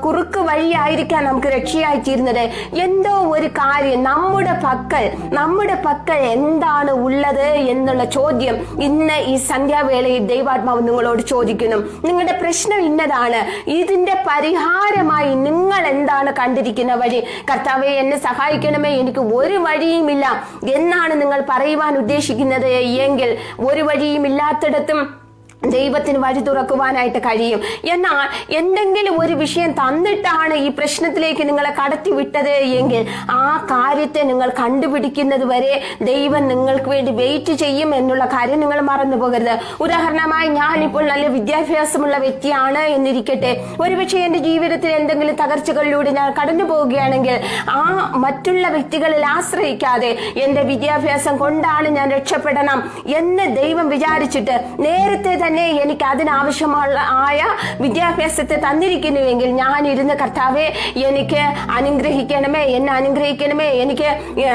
കുറുക്ക് വഴിയായിരിക്കാം നമുക്ക് രക്ഷയായി തീരുന്നത്. എന്തോ ഒരു കാര്യം നമ്മുടെ പക്കൽ നമ്മുടെ പക്കൽ എന്താണ് ഉള്ളത് എന്നുള്ള ചോദ്യം ഇന്ന് ഈ സന്ധ്യാവേളയിൽ ദൈവാത്മാവ് നിങ്ങളോട് ചോദിക്കുന്നു. നിങ്ങളുടെ പ്രശ്നം ഇന്നതാണ് ഇതിന്റെ പരിഹാരമായി നിങ്ങൾ എന്താണ് കണ്ടിരിക്കുന്ന വഴി? കർത്താവെ എന്നെ സഹായിക്കണമേ. എനിക്ക് ഒരു വഴിയുമില്ല. എന്നാണ് നിങ്ങൾ പറയുവാൻ ഉദ്ദേശിക്കുന്നത് എങ്കിൽ ഒരു വഴിയും ഇല്ലാത്തിടത്തും ദൈവത്തിന് വഴി തുറക്കുവാനായിട്ട് കഴിയും. എന്നാൽ എന്തെങ്കിലും ഒരു വിഷയം തന്നിട്ടാണ് ഈ പ്രശ്നത്തിലേക്ക് നിങ്ങളെ കടത്തി വിട്ടത് എങ്കിൽ ആ കാര്യത്തെ നിങ്ങൾ കണ്ടുപിടിക്കുന്നത് വരെ ദൈവം നിങ്ങൾക്ക് വേണ്ടി വെയിറ്റ് ചെയ്യും എന്നുള്ള കാര്യം നിങ്ങൾ മറന്നു പോകരുത്. ഉദാഹരണമായി ഞാനിപ്പോൾ നല്ല വിദ്യാഭ്യാസമുള്ള വ്യക്തിയാണ് എന്നിരിക്കട്ടെ. ഒരുപക്ഷെ എന്റെ ജീവിതത്തിൽ എന്തെങ്കിലും തകർച്ചകളിലൂടെ ഞാൻ കടന്നു പോവുകയാണെങ്കിൽ ആ മറ്റുള്ള വ്യക്തികളിൽ ആശ്രയിക്കാതെ എന്റെ വിദ്യാഭ്യാസം കൊണ്ടാണ് ഞാൻ രക്ഷപ്പെടണം എന്ന് ദൈവം വിചാരിച്ചിട്ട് നേരത്തെ തന്നെ എനിക്ക് അതിനാവശ്യമുള്ള ആയ വിദ്യാഭ്യാസത്തെ തന്നിരിക്കുന്നുവെങ്കിൽ ഞാൻ ഇരുന്ന് കർത്താവെ എനിക്ക് അനുഗ്രഹിക്കണമേ എന്നെ അനുഗ്രഹിക്കണമേ എനിക്ക്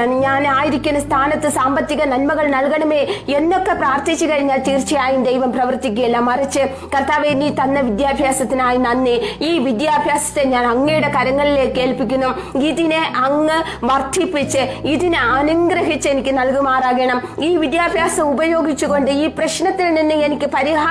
ഞാൻ ആയിരിക്കുന്ന സ്ഥാനത്ത് സാമ്പത്തിക നന്മകൾ നൽകണമേ എന്നൊക്കെ പ്രാർത്ഥിച്ചു കഴിഞ്ഞാൽ തീർച്ചയായും ദൈവം പ്രവർത്തിക്കുകയില്ല. മറിച്ച് കർത്താവെ നീ തന്ന വിദ്യാഭ്യാസത്തിനായി നന്ദി. ഈ വിദ്യാഭ്യാസത്തെ ഞാൻ അങ്ങയുടെ കരങ്ങളിലേക്ക് ഏൽപ്പിക്കുന്നു. ഇതിനെ അങ്ങ് വർദ്ധിപ്പിച്ച് ഇതിനെ അനുഗ്രഹിച്ച് എനിക്ക് നൽകുമാറാകണം. ഈ വിദ്യാഭ്യാസം ഉപയോഗിച്ചുകൊണ്ട് ഈ പ്രശ്നത്തിൽ നിന്ന് എനിക്ക് പരിഹാരം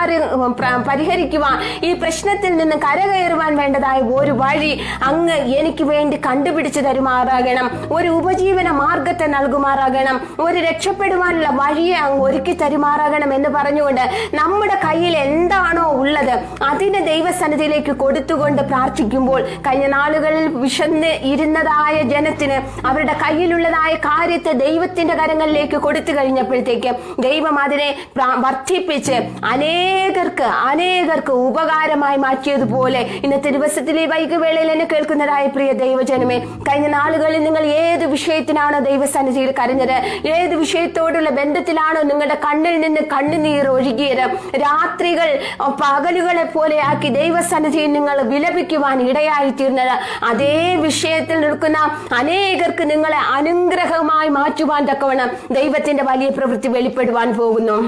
പ്ര- പരിഹരിക്കുവാൻ ഈ പ്രശ്നത്തിൽ നിന്ന് കരകയറുവാൻ വേണ്ടതായ ഒരു വഴി അങ്ങ് എനിക്ക് വേണ്ടി കണ്ടുപിടിച്ചു തരുമാറാകണം. ഒരു ഉപജീവന മാർഗത്തെ നൽകുമാറാകണം. ഒരു രക്ഷപ്പെടുവാനുള്ള വഴിയെ അങ്ങ് ഒരുക്കി തരുമാറാകണം എന്ന് പറഞ്ഞുകൊണ്ട് നമ്മുടെ കയ്യിൽ എന്താണോ ഉള്ളത് അതിനെ ദൈവസന്നിധിയിലേക്ക് കൊടുത്തുകൊണ്ട് പ്രാർത്ഥിക്കുമ്പോൾ കഴിഞ്ഞ നാളുകളിൽ വിശന്ന് ഇരുന്നതായ ജനത്തിന് അവരുടെ കയ്യിലുള്ളതായ കാര്യത്തെ ദൈവത്തിന്റെ കരങ്ങളിലേക്ക് കൊടുത്തു കഴിഞ്ഞപ്പോഴത്തേക്ക് ദൈവം അതിനെ വർദ്ധിപ്പിച്ച് വർദ്ധിപ്പിച്ച് അനേകർക്ക് അനേകർക്ക് ഉപകാരമായി മാറ്റിയതുപോലെ ഇന്നത്തെ ദിവസത്തിൽ ഈ വൈകുവേളയിൽ എന്നെ കേൾക്കുന്നതായ പ്രിയ ദൈവജനമേ കഴിഞ്ഞ നാളുകളിൽ നിങ്ങൾ ഏത് വിഷയത്തിനാണോ ദൈവസന്നിധിയിൽ കരഞ്ഞത് ഏത് വിഷയത്തോടുള്ള ബന്ധത്തിലാണോ നിങ്ങളുടെ കണ്ണിൽ നിന്ന് കണ്ണുനീർ ഒഴുകിയത് രാത്രികൾ പകലുകളെ പോലെയാക്കി ദൈവസന്നിധിയിൽ നിങ്ങൾ വിലപിക്കുവാൻ ഇടയായി തീർന്നത് അതേ വിഷയത്തിൽ നിൽക്കുന്ന അനേകർക്ക് നിങ്ങളെ അനുഗ്രഹമായി മാറ്റുവാൻ തക്കവണ്ണം ദൈവത്തിന്റെ വലിയ പ്രവൃത്തി വെളിപ്പെടുവാൻ പോകുന്നു.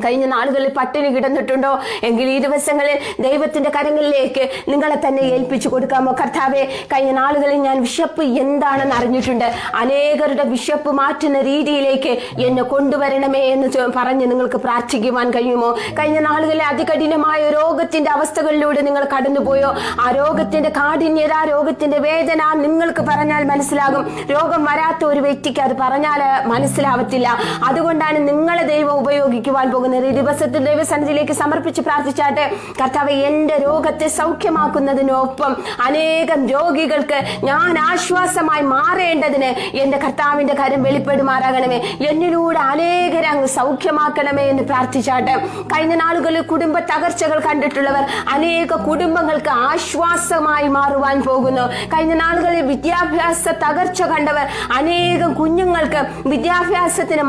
കഴിഞ്ഞ നാളുകളിൽ പട്ടിണി കിടന്നിട്ടുണ്ടോ? എങ്കിൽ ഈ ദിവസങ്ങളിൽ ദൈവത്തിന്റെ കരങ്ങളിലേക്ക് നിങ്ങളെ തന്നെ ഏൽപ്പിച്ചു കൊടുക്കാമോ? കർത്താവെ കഴിഞ്ഞ നാളുകളിൽ ഞാൻ വിശപ്പ് എന്താണെന്ന് അറിഞ്ഞിട്ടുണ്ട്. അനേകരുടെ വിശപ്പ് മാറ്റുന്ന രീതിയിലേക്ക് എന്നെ കൊണ്ടുവരണമേ എന്ന് പറഞ്ഞ് നിങ്ങൾക്ക് പ്രാർത്ഥിക്കുവാൻ കഴിയുമോ? കഴിഞ്ഞ നാളുകളിൽ അതികഠിനമായ രോഗത്തിന്റെ അവസ്ഥകളിലൂടെ നിങ്ങൾ കടന്നുപോയോ? ആ രോഗത്തിന്റെ കാഠിന്യത രോഗത്തിന്റെ വേദന നിങ്ങൾക്ക് പറഞ്ഞാൽ മനസ്സിലാകും. രോഗം വരാത്ത ഒരു വ്യക്തിക്ക് അത് പറഞ്ഞാൽ മനസ്സിലാവത്തില്ല. അതുകൊണ്ടാണ് നിങ്ങളെ ദൈവം ഉപയോഗിക്കുവാൻ പോകുന്നത്. ഈ ദിവസത്തിൽ ദൈവസന്നിധിയിലേക്ക് സമർപ്പിച്ച് പ്രാർത്ഥിച്ചാട്ടെ. കർത്താവ് എന്റെ രോഗത്തെ സൗഖ്യമാക്കുന്നതിനൊപ്പം അനേകം രോഗികൾക്ക് ഞാൻ ആശ്വാസമായി മാറേണ്ടതിന് എന്റെ കർത്താവിന്റെ കാര്യം വെളിപ്പെടുമാറാകണമേ. എന്നിലൂടെ അനേകരെ അങ്ങ് സൗഖ്യമാക്കണമേ എന്ന് പ്രാർത്ഥിച്ചാട്ടെ. കഴിഞ്ഞ നാളുകളിൽ കുടുംബ തകർച്ചകൾ കണ്ടിട്ടുള്ളവർ അനേക കുടുംബങ്ങൾക്ക് ആശ്വാസമായി മാറുവാൻ പോകുന്നു. കഴിഞ്ഞ നാളുകളിൽ വിദ്യാഭ്യാസ തകർച്ച കണ്ടവർ അനേകം കുഞ്ഞുങ്ങൾക്ക് വിദ്യാഭ്യാസത്തിന്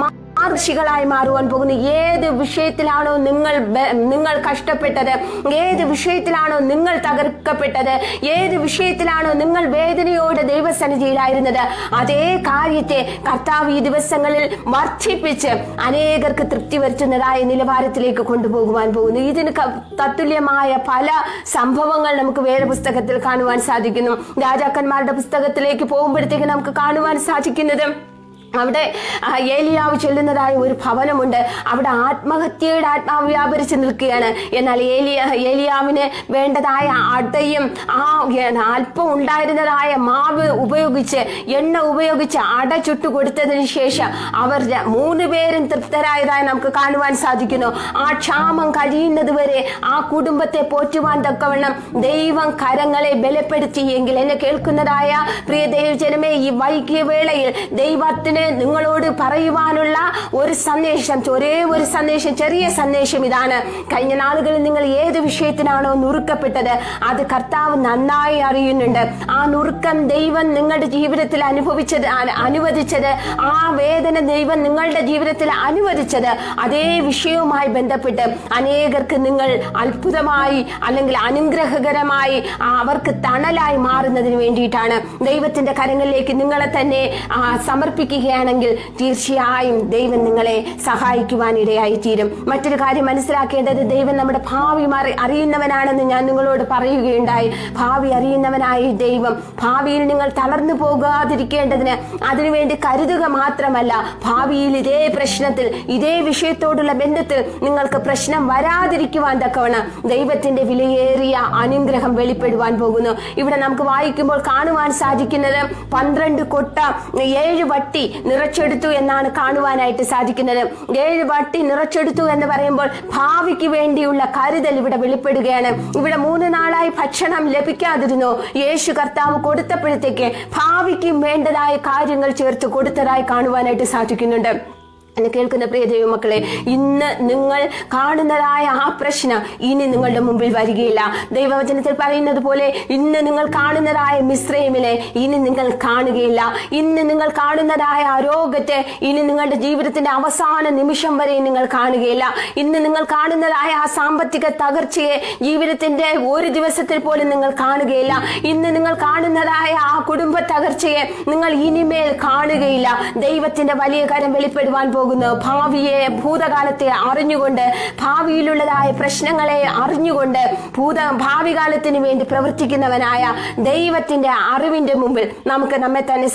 മാർഗികളായി മാറുവാൻ പോകുന്നു ഏത് വിഷയത്തിലാണോ നിങ്ങൾ നിങ്ങൾ കഷ്ടപ്പെട്ടത് ഏത് വിഷയത്തിലാണോ നിങ്ങൾ തകർക്കപ്പെട്ടത് ഏത് വിഷയത്തിലാണോ നിങ്ങൾ വേദനയോടെ ദൈവസന്നിധിയിലായിരുന്നത് അതേ കാര്യത്തെ കർത്താവ് ഈ ദിവസങ്ങളിൽ വർദ്ധിപ്പിച്ച് അനേകർക്ക് തൃപ്തി വരുത്തുന്നതായ നിലവാരത്തിലേക്ക് കൊണ്ടുപോകുവാൻ പോകുന്നു. ഇതിന് തത്തുല്യമായ പല സംഭവങ്ങൾ നമുക്ക് വേറെ പുസ്തകത്തിൽ കാണുവാൻ സാധിക്കുന്നു. രാജാക്കന്മാരുടെ പുസ്തകത്തിലേക്ക് പോകുമ്പോഴത്തേക്ക് നമുക്ക് കാണുവാൻ സാധിക്കുന്നത് അവിടെ ഏലിയാവ് ചെല്ലുന്നതായ ഒരു ഭവനമുണ്ട്. അവിടെ ആത്മഹത്യയുടെ ആത്മാവ് വ്യാപരിച്ച് നിൽക്കുകയാണ്. എന്നാൽ ഏലിയ ഏലിയാവിന് വേണ്ടതായ അടയും ആ അല്പം ഉണ്ടായിരുന്നതായ മാവ് ഉപയോഗിച്ച് എണ്ണ ഉപയോഗിച്ച് അട ചുട്ടു കൊടുത്തതിന് ശേഷം അവർ മൂന്ന് പേരും തൃപ്തരായതായി നമുക്ക് കാണുവാൻ സാധിക്കുന്നു. ആ ക്ഷാമം കഴിയുന്നത് വരെ ആ കുടുംബത്തെ പോറ്റുവാൻ തക്കവണ്ണം ദൈവം കരങ്ങളെ ബലപ്പെടുത്തിയെങ്കിൽ എന്നെ കേൾക്കുന്നതായ പ്രിയ ദൈവജനമേ ഈ വൈകിയ വേളയിൽ ദൈവത്തിന് നിങ്ങളോട് പറയുവാനുള്ള ഒരു സന്ദേശം ഒരേ ഒരു സന്ദേശം ചെറിയ സന്ദേശം ഇതാണ്. കഴിഞ്ഞ നാളുകളിൽ നിങ്ങൾ ഏത് വിഷയത്തിനാണോ നുറുക്കപ്പെട്ടത് അത് കർത്താവ് നന്നായി അറിയുന്നുണ്ട്. ആ നുറുക്കം ദൈവം നിങ്ങളുടെ ജീവിതത്തിൽ അനുഭവിച്ചത് അനുവദിച്ചത് ആ വേദന ദൈവം നിങ്ങളുടെ ജീവിതത്തിൽ അനുവദിച്ചത് അതേ വിഷയവുമായി ബന്ധപ്പെട്ട് അനേകർക്ക് നിങ്ങൾ അത്ഭുതമായി അല്ലെങ്കിൽ അനുഗ്രഹകരമായി അവർക്ക് തണലായി മാറുന്നതിന് വേണ്ടിയിട്ടാണ് ദൈവത്തിന്റെ കരങ്ങളിലേക്ക് നിങ്ങളെ തന്നെ ആ, സമർപ്പിക്കുകയാണെങ്കിൽ തീർച്ചയായും ദൈവം നിങ്ങളെ സഹായിക്കുവാൻ ഇടയായി തീരും. മറ്റൊരു കാര്യം മനസ്സിലാക്കേണ്ടത് ദൈവം നമ്മുടെ ഭാവി അറിയുന്നവനാണെന്ന് ഞാൻ നിങ്ങളോട് പറയുകയുണ്ടായി. ഭാവി അറിയുന്നവനായി ദൈവം. ഭാവിയിൽ നിങ്ങൾ തളർന്നു പോകാതിരിക്കേണ്ടതിന് അതിനുവേണ്ടി കരുതുക മാത്രമല്ല ഭാവിയിൽ ഇതേ പ്രശ്നത്തിൽ ഇതേ വിഷയത്തോടുള്ള ബന്ധത്തിൽ നിങ്ങൾക്ക് പ്രശ്നം വരാതിരിക്കുവാൻ തക്കവണ്ണം ദൈവത്തിന്റെ വിലയേറിയ അനുഗ്രഹം വെളിപ്പെടുവാൻ പോകുന്നു. ഇവിടെ നമുക്ക് വായിക്കുമ്പോൾ കാണുവാൻ സാധിക്കുന്നത് പന്ത്രണ്ട് കൊട്ട ഏഴ് വട്ടി നിറച്ചെടുത്തു എന്നാണ് കാണുവാനായിട്ട് സാധിക്കുന്നത്. ഏഴ് വട്ടി നിറച്ചെടുത്തു എന്ന് പറയുമ്പോൾ ഭാവിക്ക് വേണ്ടിയുള്ള കരുതൽ ഇവിടെ വെളിപ്പെടുകയാണ്. ഇവിടെ മൂന്ന് നാളായി ഭക്ഷണം ലഭിക്കാതിരുന്നു. യേശു കർത്താവ് കൊടുത്തപ്പോഴത്തേക്ക് ഭാവിക്കും വേണ്ടതായ കാര്യങ്ങൾ ചേർത്ത് കൊടുത്തതായി കാണുവാനായിട്ട് സാധിക്കുന്നുണ്ട്. എന്നെ കേൾക്കുന്ന പ്രിയ ദൈവമക്കളെ ഇന്ന് നിങ്ങൾ കാണുന്നതായ ആ പ്രശ്നം ഇനി നിങ്ങളുടെ മുമ്പിൽ വരികയില്ല. ദൈവവചനത്തിൽ പറയുന്നത് പോലെ ഇന്ന് നിങ്ങൾ കാണുന്നതായ മിശ്രയമിനെ ഇനി നിങ്ങൾ കാണുകയില്ല. ഇന്ന് നിങ്ങൾ കാണുന്നതായ ആ രോഗത്തെ ഇനി നിങ്ങളുടെ ജീവിതത്തിന്റെ അവസാന നിമിഷം വരെ നിങ്ങൾ കാണുകയില്ല. ഇന്ന് നിങ്ങൾ കാണുന്നതായ ആ സാമ്പത്തിക തകർച്ചയെ ജീവിതത്തിന്റെ ഒരു ദിവസത്തിൽ പോലും നിങ്ങൾ കാണുകയില്ല. ഇന്ന് നിങ്ങൾ കാണുന്നതായ ആ കുടുംബ തകർച്ചയെ നിങ്ങൾ ഇനിമേൽ കാണുകയില്ല. ദൈവത്തിന്റെ വലിയ കരം വെളിപ്പെടുവാൻ പോകുന്നു. ഭാവിയെ ഭൂതകാലത്തെ അറിഞ്ഞുകൊണ്ട് ഭാവിയിലുള്ളതായ പ്രശ്നങ്ങളെ അറിഞ്ഞുകൊണ്ട് ഭൂത ഭാവി കാലത്തിന് വേണ്ടി പ്രവർത്തിക്കുന്നവനായ ദൈവത്തിന്റെ അറിവിന്റെ മുമ്പിൽ നമുക്ക് നമ്മെ തന്നെ